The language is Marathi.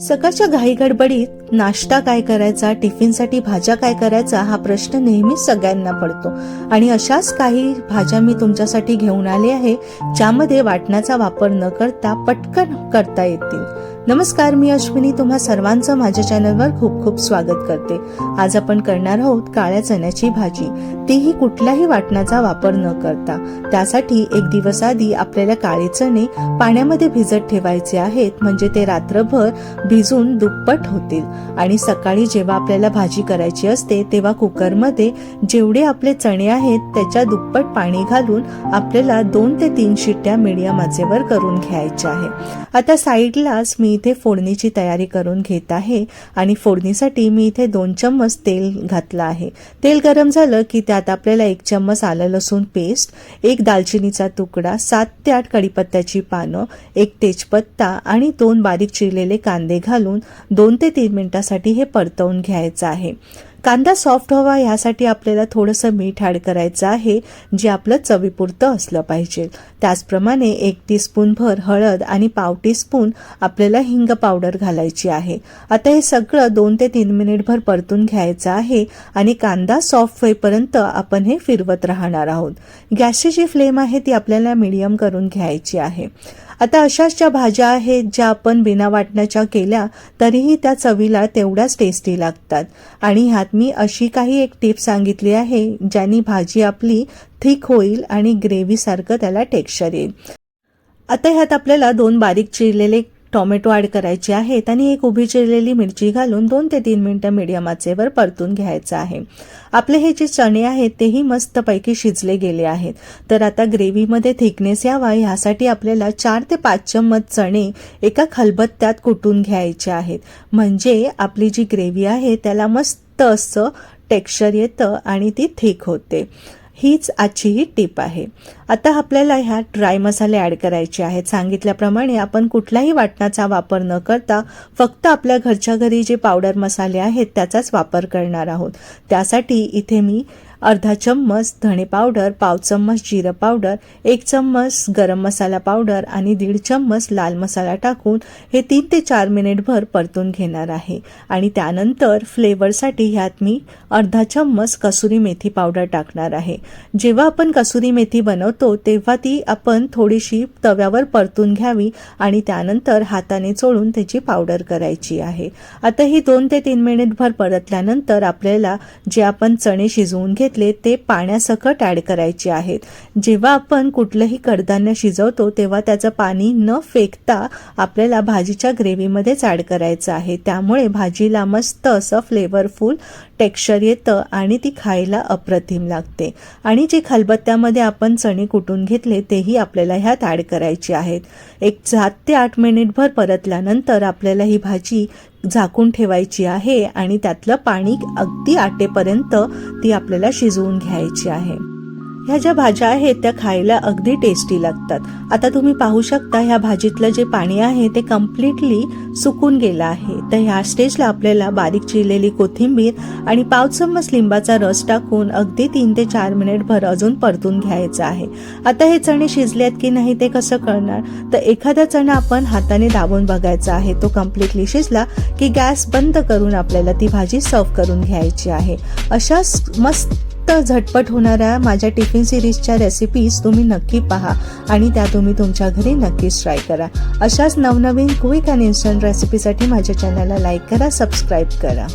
सकाळच्या घाई गडबडीत नाश्ता काय करायचा टिफिनसाठी भाज्या काय करायचा हा प्रश्न नेहमीच सगळ्यांना पडतो. आणि अशाच काही भाज्या मी तुमच्यासाठी घेऊन आले आहे ज्यामध्ये वाटणाचा वापर न करता पटकन करता येतील. नमस्कार मी अश्विनी. तुम्हा सर्वांचं माझ्या चॅनलवर खूप खूप स्वागत करते. आज आपण करणार आहोत काळ्या चण्याची भाजी. तीही कुठल्याही वाटणाचा वापर न करता. त्यासाठी एक दिवस आधी आपल्याला काळे चणे पाण्यामध्ये भिजत ठेवायचे आहेत. म्हणजे ते रात्रभर भिजून दुप्पट होतील. आणि सकाळी जेव्हा आपल्याला भाजी करायची असते तेव्हा कुकरमध्ये जेवढे आपले चणे आहेत त्याच्या दुप्पट पाणी घालून आपल्याला दोन ते तीन शिट्ट्या मीडियम आचेवर करून घ्यायच्या आहे आता साईडलाच मी इथे फोडणीची तयारी करून घेत आहे. आणि फोडणीसाठी मी इथे दोन चम्मच तेल घातलं आहे. तेल गरम झालं की त्यात आपल्याला एक चम्मच आलं लसूण पेस्ट एक दालचिनीचा तुकडा सात ते आठ कढीपत्त्याची पानं एक तेजपत्ता आणि दोन बारीक चिरलेले कांदे घालून दोन ते तीन मिनिटासाठी हे परतवून घ्यायचं आहे. कांदा सॉफ्ट व्हावा यासाठी आपल्याला थोडंसं मीठ ॲड करायचं आहे जे आपलं चवीपुरतं असलं पाहिजे. त्याचप्रमाणे एक टीस्पूनभर हळद आणि पाव टीस्पून आपल्याला हिंग पावडर घालायची आहे. आता हे सगळं दोन ते तीन मिनिटभर परतून घ्यायचं आहे आणि कांदा सॉफ्ट होईपर्यंत आपण हे फिरवत राहणार आहोत. गॅसची जी फ्लेम आहे ती आपल्याला मिडियम करून घ्यायची आहे. आता अशाच ज्या भाज्या आहेत ज्या आपण बिना वाटण्याच्या केल्या तरीही त्या चवीला तेवढ्याच टेस्टी लागतात. आणि ह्यात मी अशी काही एक टिप सांगितली आहे ज्यानी भाजी आपली थिक होईल आणि ग्रेव्हीसारखं त्याला टेक्स्चर येईल. आता ह्यात आपल्याला दोन बारीक चिरलेले टोमॅटो ॲड करायचे आहेत आणि एक उभी चिरलेली मिरची घालून दोन ते तीन मिनटं मिडियम आचेवर परतून घ्यायचं आहे. आपले हे जे चणे आहेत तेही मस्तपैकी शिजले गेले आहेत. तर आता ग्रेव्हीमध्ये थिकनेस यावा ह्यासाठी आपल्याला चार ते पाच चम्मच चणे एका खलबत्त्यात कुटून घ्यायचे आहेत. म्हणजे आपली जी ग्रेव्ही आहे त्याला मस्त असं टेक्स्चर येतं आणि ती थिक होते. हीच आजची ही टीप आहे. आता आपल्याला ह्या ड्राय मसाले ॲड करायचे आहेत. सांगितल्याप्रमाणे आपण कुठल्याही वाटणाचा वापर न करता फक्त आपल्या घरच्या घरी जे पावडर मसाले आहेत त्याचाच वापर करणार आहोत. त्यासाठी इथे मी अर्धा चम्मच धणे पावडर पाव चम्मच जिरं पावडर एक चम्मच गरम मसाला पावडर आणि दीड चम्मच लाल मसाला टाकून हे तीन ते चार मिनिटभर परतून घेणार आहे. आणि त्यानंतर फ्लेवरसाठी ह्यात मी अर्धा चम्मच कसुरी मेथी पावडर टाकणार आहे. जेव्हा आपण कसुरी मेथी बनवतो तेव्हा ती आपण थोडीशी तव्यावर परतून घ्यावी आणि त्यानंतर हाताने चोळून त्याची पावडर करायची आहे. आता ही दोन ते तीन मिनिटभर परतल्यानंतर आपल्याला जे आपण चणे शिजवून घेतले ते पाण्यासकट ॲड करायचे आहेत. जेव्हा आपण कुठलंही कडधान्य शिजवतो तेव्हा त्याचं पाणी न फेकता आपल्याला भाजीच्या ग्रेव्हीमध्येच ॲड करायचं आहे. त्यामुळे भाजीला मस्त असं फ्लेवरफुल टेक्स्चर येतं आणि ती खायला अप्रतिम लागते. आणि जे खलबत्त्यामध्ये आपण चणे कुटून घेतले तेही आपल्याला ह्यात ॲड करायचे आहेत. एक सात ते आठ मिनिटभर परतल्यानंतर आपल्याला ही भाजी झाकून ठेवायची आहे आणि त्यातलं पाणी अगदी आटेपर्यंत ती आपल्याला शिजवून घ्यायची आहे. ह्या ज्या भाज्या आहेत त्या खायला अगदी टेस्टी लागतात. आता तुम्ही पाहू शकता ह्या भाजीतलं जे पाणी आहे ते कम्प्लिटली सुकून गेलं आहे. तर ह्या स्टेजला आपल्याला बारीक चिरलेली कोथिंबीर आणि पाव चम्मच लिंबाचा रस टाकून अगदी तीन ते चार मिनिटभर अजून परतून घ्यायचं आहे. आता हे चणे शिजलेत की नाही ते कसं कळणार? तर एखादा चणा आपण हाताने दाबून बघायचा आहे. तो कम्प्लिटली शिजला की गॅस बंद करून आपल्याला ती भाजी सर्व करून घ्यायची आहे. अशा मस्त फक्त झटपट होणाऱ्या माझ्या टिफिन सिरीजच्या रेसिपीज तुम्ही नक्की पहा आणि त्या तुम्ही तुमच्या घरी नक्कीच ट्राय करा. अशाच नवनवीन क्विक आणि इन्स्टंट रेसिपीसाठी माझ्या चॅनलला लाईक करा सबस्क्राईब करा.